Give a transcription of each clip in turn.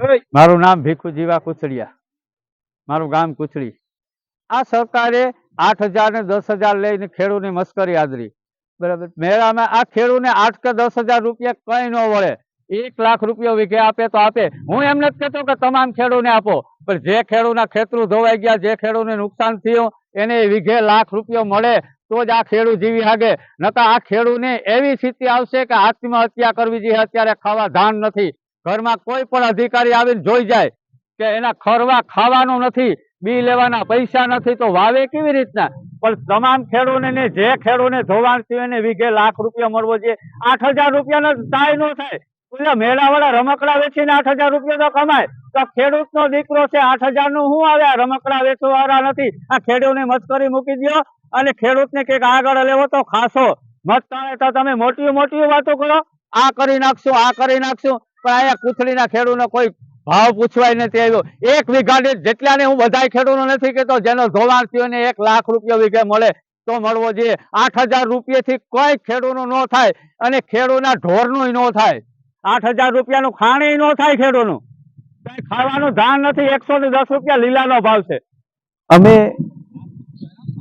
મારું નામ ભીખુ જીવા કુચડિયા મારું ગામ કુચડી આ સરકારે આઠ હજાર ને દસ હજાર લઈને ખેડૂતની મસ્કરી આદરી. બરાબર. મેળામાં આ ખેડૂતને આઠ કે દસ હજાર રૂપિયા કઈ ન વળે. એક લાખ રૂપિયો વીઘે આપે તો આપે. હું એમ નથી કહેતો કે તમામ ખેડૂને આપો. પણ જે ખેડૂના ખેતરું ધોવાઈ ગયા, જે ખેડૂને નુકસાન થયું, એને વીઘે લાખ રૂપિયો મળે, તો જ આ ખેડૂત જીવી હાગે. નતા આ ખેડૂને એવી સ્થિતિ આવશે કે આત્મહત્યા કરવી જોઈએ. અત્યારે ખાવા ધાન નથી. ઘરમાં કોઈ પણ અધિકારી આવીને જોઈ જાય કે એના ખરવા ખાવાનું નથી, બી લેવાના પૈસા નથી, તો વાવે કેવી રીતના? પણ તમામ ખેડૂતોને જે ખેડૂતને ધોવાણ થયું એને વીઘે લાખ રૂપિયા મળવો જોઈએ. આઠ હજાર રૂપિયાનો દાય ન થાય. પેલા મેળાવાળા રમકડા વેચીને આઠ હજાર રૂપિયા તો કમાય. તો ખેડૂતનો દીકરો છે આઠ હજારનું શું આવે રમકડા વેચવાવાળા નથી. આ ખેડૂતને મસ્કરી મૂકી દ્યો અને ખેડૂતને કંઈક આગળ લેવો તો ખાસો. મત તો તમે મોટી મોટી વાતો કરો. આ કરી નાખશું, આ કરી નાખશું. પણ અહીંયા કુથળીના ખેડૂતનો કોઈ ભાવ પૂછવાય નથી આવ્યો. એક વીઘા જેટલાને હું બધા ખેડૂતો નથી કહેતો, જેનો ધોવાણ થયો ને એક લાખ રૂપિયા વીઘે મળે, તો મળવો જોઈએ. આઠ હજાર રૂપિયાથી કોઈ ખેડૂતનું ન થાય અને ખેડૂતના ઢોરનું ન થાય. આઠ હજાર રૂપિયાનું ખાણી ન થાય ખેડૂતનું. કઈ ખાવાનું ધાન નથી, એકસો ને દસ રૂપિયા લીલાનો ભાવ છે. અમે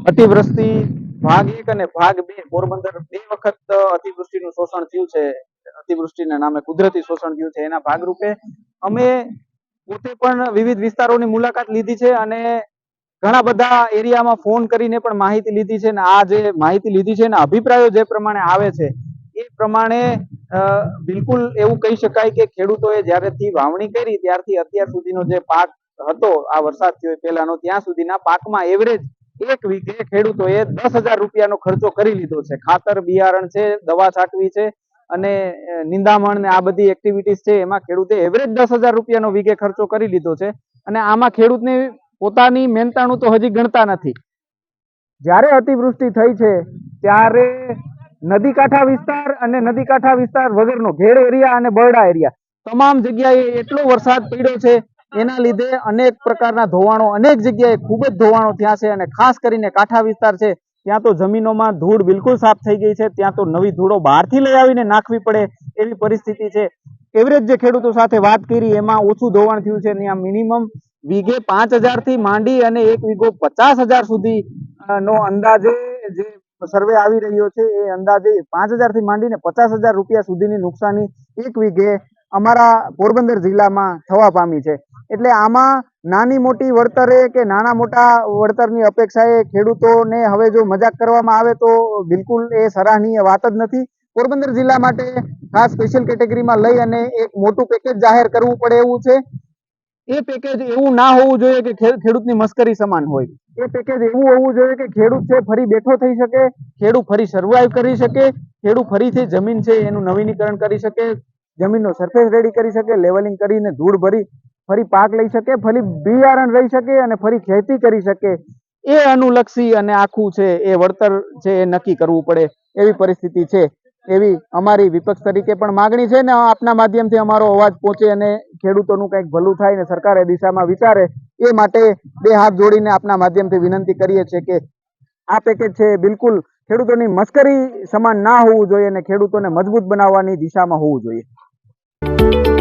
અતિવૃષ્ટિ, ભાગ એક અને ભાગ બે પોરબંદર બે વખત અતિવૃષ્ટિનું શોષણ થયું છે. અતિવૃષ્ટિના નામે કુદરતી શોષણ થયું છે. એના ભાગરૂપે અમે પોતે પણ વિવિધ વિસ્તારોની મુલાકાત લીધી છે અને ઘણા બધા એરિયામાં ફોન કરીને પણ માહિતી લીધી છે અને આ જે માહિતી લીધી છે ને અભિપ્રાયો જે પ્રમાણે આવે છે, એ પ્રમાણે બિલકુલ એવું કહી શકાય કે ખેડૂતોએ જ્યારેથી વાવણી કરી ત્યારથી અત્યાર સુધીનો જે પાક હતો, આ વરસાદ થયો પહેલાનો, ત્યાં સુધીના પાકમાં એવરેજ એક વીઘે ખેડૂતોએ દસ હજાર રૂપિયાનો ખર્ચો કરી લીધો છે. ખાતર બિયારણ છે, દવા છાંટવી છે અને નિંદામણ ને આ બધી એક્ટિવિટીઝ છે, એમાં ખેડૂતે એવરેજ દસ હજાર રૂપિયાનો વીઘે ખર્ચો કરી લીધો છે. અને આમાં ખેડૂતને પોતાની મહેનતાણું તો હજી ગણતા નથી. જ્યારે અતિવૃષ્ટિ થઈ છે, ત્યારે નદી કાંઠા વિસ્તાર અને નદી કાંઠા વિસ્તાર વગરનો ઘેડ એરિયા અને બરડા એરિયા, તમામ જગ્યાએ એટલો વરસાદ પડ્યો છે, એના લીધે અનેક પ્રકારના ધોવાણો, અનેક જગ્યાએ ખૂબ જ ધોવાણો થયા છે અને ખાસ કરીને કાંઠા વિસ્તાર છે ત્યાં તો જમીનોમાં ધૂળ બિલકુલ સાફ થઈ ગઈ છે. ત્યાં તો નવી ધૂળો બહારથી લઈ આવીને નાખવી પડે એવી પરિસ્થિતિ છે. એવરેજ જે ખેડૂતો સાથે વાત કરી, એમાં ઓછું ધોવાણ થયું છે ત્યાં મિનિમમ વીઘે પાંચથી માંડી અને એક વીઘો પચાસ હજાર સુધી નો અંદાજે જે સર્વે આવી રહ્યો છે, એ અંદાજે પાંચથી માંડીને પચાસ હજાર રૂપિયા સુધીની નુકસાની એક વીઘે અમારા પોરબંદર જિલ્લામાં થવા પામી છે. એટલે આમાં નાની મોટી વળતરે કે નાના મોટા વળતરની અપેક્ષાએ ખેડૂતોને હવે જો મજાક કરવામાં આવે તો બિલકુલ એ સરાહનીય વાત જ નથી. પોરબંદર જિલ્લા માટે ખાસ સ્પેશિયલ કેટેગરીમાં લઈ અને એક મોટું પેકેજ જાહેર કરવું પડે એવું છે. એ પેકેજ એવું ના હોવું જોઈએ કે ખેડૂતની મસ્કરી સમાન હોય. એ પેકેજ એવું હોવું જોઈએ કે ખેડૂત છે ફરી બેઠો થઈ શકે, ખેડૂત ફરી સર્વાઈવ કરી શકે, ખેડૂત ફરીથી જમીન છે એનું નવીનીકરણ કરી શકે, જમીનનો સરફેસ રેડી કરી શકે લેવલિંગ કરીને ધૂળ ભરી ફરી પાક લઈ શકે, ફરી બિયારણ રહી શકે અને ફરી ખેતી કરી શકે. એ અનુલક્ષી અને આખું છે, એ વળતર છે, એ નક્કી કરવું પડે એવી પરિસ્થિતિ છે. એવી અમારી વિપક્ષ તરીકે પણ માગણી છે ને આપના માધ્યમથી અમારો અવાજ પહોંચે અને ખેડૂતોનું કંઈક ભલું થાય ને સરકાર એ દિશામાં વિચારે, એ માટે બે હાથ જોડીને આપના માધ્યમથી વિનંતી કરીએ છીએ કે આ પેકેજ છે બિલકુલ ખેડૂતોની મસ્કરી સમાન ના હોવું જોઈએ અને ખેડૂતોને મજબૂત બનાવવાની દિશામાં હોવું જોઈએ.